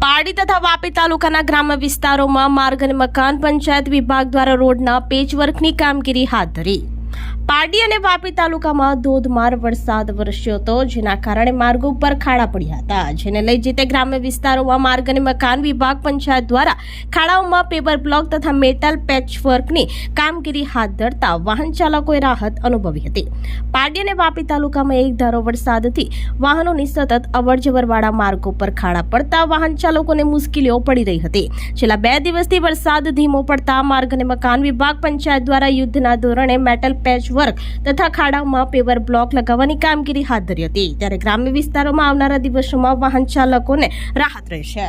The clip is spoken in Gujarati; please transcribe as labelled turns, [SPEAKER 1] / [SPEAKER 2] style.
[SPEAKER 1] પારડી તથા વાપી તાલુકાના ગ્રામ્ય વિસ્તારોમાં માર્ગ અને મકાન પંચાયત વિભાગ દ્વારા રોડના પેચવર્કની કામગીરી હાથ ધરી. પારડી અને વાપી તાલુકામાં ધોધમાર વરસાદ વરસ્યો હતો, જેના કારણે માર્ગો ઉપર ખાડા પડ્યા હતા. જેને લઈ જે તે ગ્રામ્ય વિસ્તારોમાં માર્ગ અને મકાન વિભાગ પંચાયત દ્વારા ખાડાઓમાં પેપર બ્લોક તથા મેટલ પેચવર્કની કામગીરી હાથ ધરતા વાહન ચાલકોએ રાહત અનુભવી હતી. પારડી અને વાપી તાલુકામાં એક ધારો વરસાદથી વાહનોની સતત અવરજવરવાળા માર્ગો પર ખાડા પડતા વાહન ચાલકોને મુશ્કેલીઓ પડી રહી હતી. છેલ્લા બે દિવસથી વરસાદ ધીમો પડતા માર્ગ અને મકાન વિભાગ પંચાયત દ્વારા યુદ્ધના ધોરણે મેટલ પેચ વર્ક તથા ખાડાઓમાં પેવર બ્લોક લગાવવાની કામગીરી હાથ ધરી હતી. ત્યારે ગ્રામ્ય વિસ્તારોમાં આવનારા દિવસોમાં વાહન ચાલકોને રાહત રહેશે.